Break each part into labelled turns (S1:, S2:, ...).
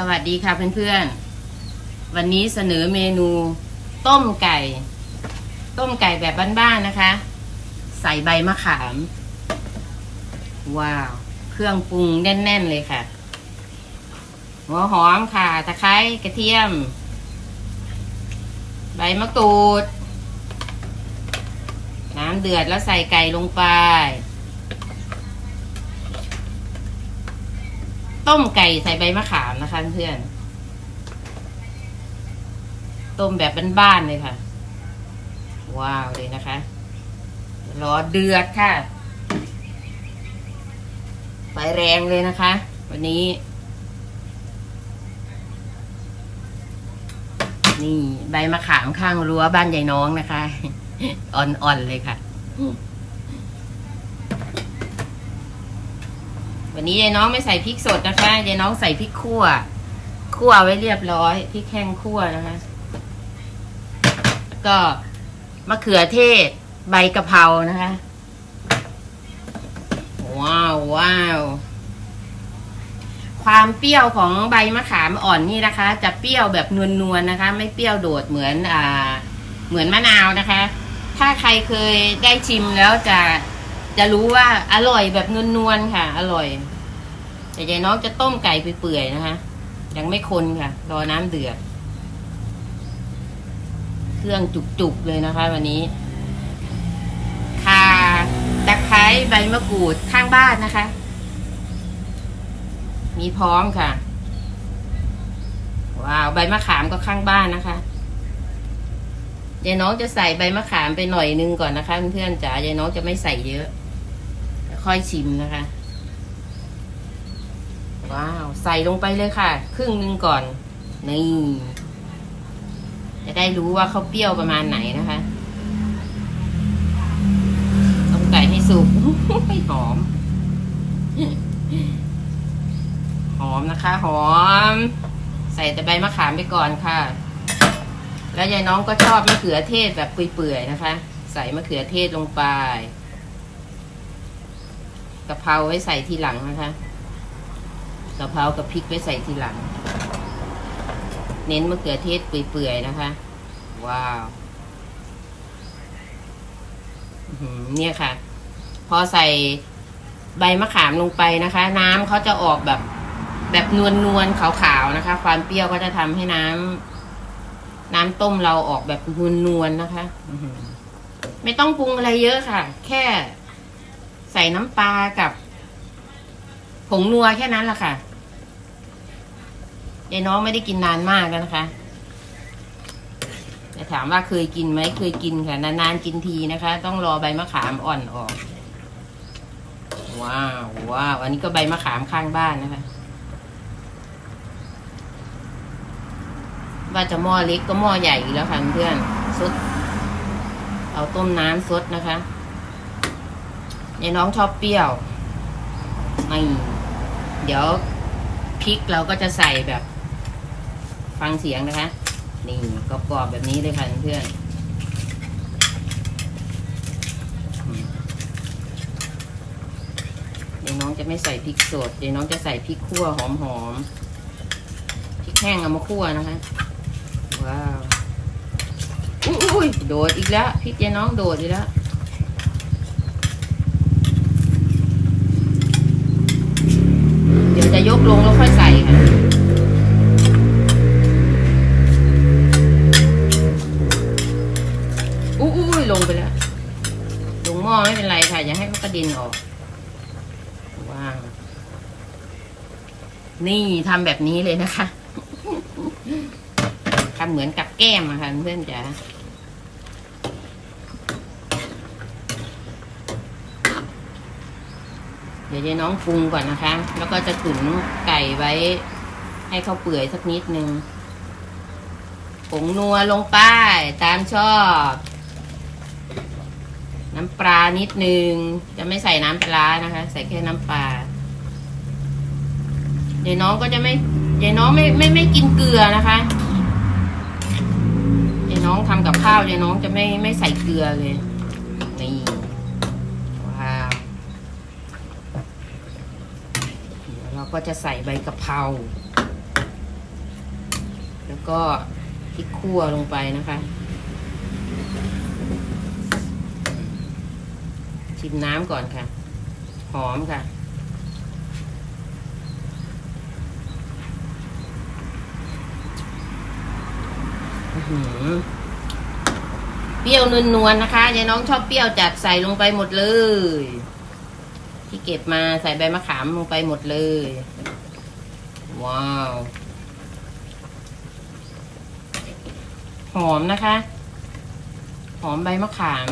S1: สวัสดีค่ะเพื่อนๆ วันนี้เสนอเมนู ต้มไก่ ต้มไก่แบบบ้านๆนะคะ ใส่ใบมะขาม ว้าว เครื่องปรุงแน่นๆเลยค่ะ หัวหอมค่ะ ตะไคร้กระเทียม ใบมะกรูด น้ำเดือดแล้วใส่ไก่ลงไป ต้มไก่ใส่ใบมะขามนะคะเพื่อน ต้มแบบบ้านๆเลยค่ะ ว้าวเลยนะคะ รอเดือดค่ะ ไฟแรงเลยนะคะ วันนี้ นี่ใบมะขามข้างรั้วบ้านยายน้องนะคะ อ่อนๆเลยค่ะ วันนี้ยายน้องไม่ใส่พริกสดนะคะยายน้องใส่พริกขั่วคั่วไว้เรียบร้อยพริกแห้งคั่วนะคะ แล้วก็มะเขือเทศ ใบกะเพรานะคะ ว้าวว้าวความเปรี้ยวของใบมะขามอ่อนนี่นะคะ จะเปรี้ยวแบบนวลๆนะคะ ไม่เปรี้ยวโดดเหมือนอ่า เหมือนมะนาวนะคะ ถ้าใครเคยได้ชิมแล้วจะ จะรู้ว่าอร่อยแบบนวลๆค่ะ อร่อย แต่ยายน้องจะต้มไก่เปื่อยๆนะคะ ยังไม่คนค่ะ รอน้ำเดือด เครื่องจุกๆเลยนะคะ วันนี้ข่าตะไคร้ใบมะกรูดข้างบ้านนะคะ มีพร้อมค่ะว้าวใบมะขามก็ข้างบ้านนะคะยายน้องจะใส่ใบมะขามไปหน่อยนึงก่อนนะคะเพื่อนๆจ๋ายายน้องจะไม่ใส่เยอะ ค่อยชิมนะคะ ว้าว ใส่ลงไปเลยค่ะ ครึ่งหนึงก่อน นี่ จะได้รู้ว่าเขาเปรี้ยวประมาณไหนนะคะต้มไก่ให้สุกหอม หอมนะคะ หอม ใส่แต่ใบมะขามไปก่อนค่ะ แล้วยายน้องก็ชอบมะเขือเทศแบบเปื่อยๆนะคะ ใส่มะเขือเทศลงไป กะเพราไว้ใส่ทีหลังนะคะกะเพรากับพริกไว้ใส่ทีหลัง เน้นมะเขือเทศเปื่อยๆนะคะ ว้าวเนี่ยค่ะ พอใส่ใบมะขามลงไปนะคะ น้ำเขาจะออกแบบแบบนวลนวลขาวๆนะคะ ความเปรี้ยวก็จะทำให้น้ำน้ำต้มเราออกแบบนวลนวลนะคะไม่ต้องปรุงอะไรเยอะค่ะ แค่ ใส่น้ำปลากับ ผงนัวแค่นั้นแหละค่ะยายน้องไม่ได้กินนานมากแล้วนะคะจะถามว่าเคยกินไหมเคยกินค่ะ นานๆกินทีนะคะ ต้องรอใบมะขามอ่อนออก ว้าวว้าวอันนี้ก็ใบมะขามข้างบ้านนะคะว่าจะหม้อเล็กก็หม้อใหญ่อยู่แล้วค่ะเพื่อนซดเอาต้มน้ำซดนะคะ ยายน้องชอบเปรี้ยวไม่เดี๋ยวพริกเราก็จะใส่แบบ ฟังเสียงนะคะ นี่กรอบๆแบบนี้เลยค่ะเพื่อนเดี๋ยวน้องจะไม่ใส่พริกสด เดี๋ยวน้องจะใส่พริกขั่วหอมๆพริกแห้งเอามาคั่วนะคะ ว้าวอยอุ้ยโดดอีกแล้วพริกยายน้องโดดอีกแล้ว เดี๋ยว จะยกลงแล้วค่อยใส่ค่ะอุ้ยลงไปแล้ว ลงหม้อไม่เป็นไรค่ะ อย่าให้เขากระเด็นออกว้าวนี่ทำแบบนี้เลยนะคะทำเหมือนกับแก้มอะค่ะเพื่อนจ๋า ดี๋ยวยายน้องปรุงก่อนนะคะ แล้วก็จะตุ๋นไก่ไว้ ให้เขาเปื่อยสักนิดนึงผงนัวลงไปตามชอบ น้ำปลานิดนึง จะไม่ใส่น้ำปลานะคะ ใส่แค่น้ำปลายายน้องก็จะไม่ยายน้องไม่ไม่ไม่กินเกลือนะคะยายน้องทำกับข้าวยายน้องจะไม่ไม่ใส่เกลือเลย ก็จะใส่ใบกะเพรา แล้วก็พริกขั่วลงไปนะคะ ชิมน้ำก่อนค่ะ หอมค่ะ เปรี้ยวนวลๆนะคะยายน้องชอบเปรี้ยวจัดใส่ลงไปหมดเลย ที่เก็บมาใส่ใบมะขามลงไปหมดเลย ว้าว หอมนะคะ หอมใบมะขาม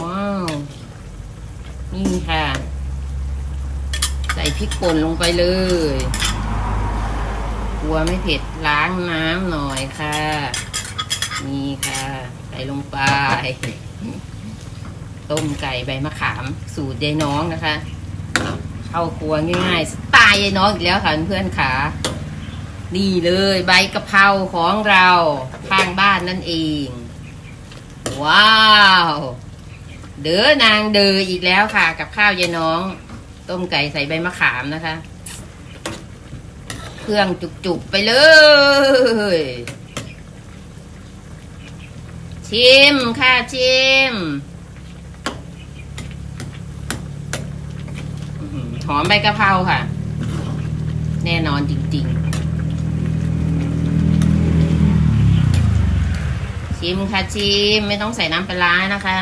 S1: ว้าว นี่ค่ะ ใส่พริกป่นลงไปเลยกลัวไม่เผ็ดล้างน้ำหน่อยค่ะ นี่ค่ะ ใส่ลงไป ต้มไก่ใบมะขาม สูตรยายน้องนะคะ เข้าครัวง่ายๆสไตล์ยายน้องอีกแล้วค่ะเพื่อนๆค่ะนี่เลยใบกะเพราของเราข้างบ้านนั่นเอง ว้าว เด้อนางเดออีกแล้วค่ะ กับข้าวยายน้อง ต้มไก่ใส่ใบมะขามนะคะ เครื่องจุกๆไปเลยชิมค่ะชิม อื้อหือมใบกะเพราค่ะ แน่นอนจริงๆ ชิมค่ะชิม ไม่ต้องใส่น้ำปลาร้านะคะ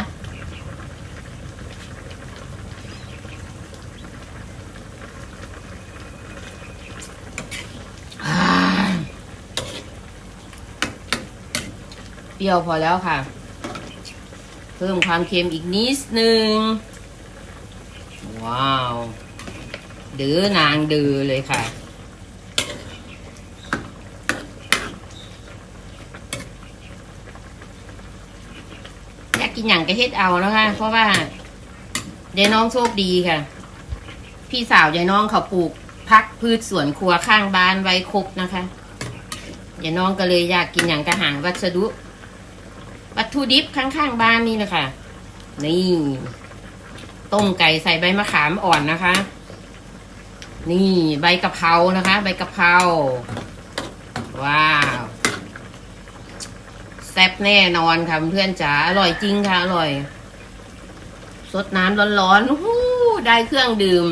S1: เปรี้ยวพอแล้วค่ะ เพิ่มความเค็มอีกนิดนึง ว้าว เดือนางดือเลยค่ะ อยากกินอย่างกระเฮ็ดเอานะคะเพราะว่ายายน้องโชคดีค่ะ พี่สาวยายน้องเขาปลูกพักพืชสวนครัวข้างบ้านไว้ครบนะคะยายน้องก็เลยอยากกินอย่างกระหางวัสดุ วัตถุดิบข้างๆบ้านนี่นะคะนี่ต้มไก่ใส่ใบมะขามอ่อนนะคะ นี่ใบกะเพรานะคะ ใบกะเพราว้าวแซ่บแน่นอนค่ะเพื่อนจ๋าอร่อยจริงค่ะอร่อยสดน้ำร้อนๆหู้ได้เครื่องดื่ม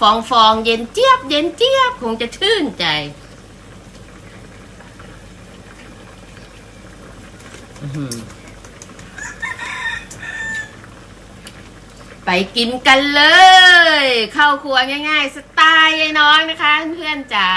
S1: ฟองฟองๆเย็นเจี๊ยบ เย็นเจี๊ยบ คงจะชื่นใจอื้อหือไปกินกันเลย เข้าครัวง่ายๆสไยายน้องนะคะ เพื่อนจ๋า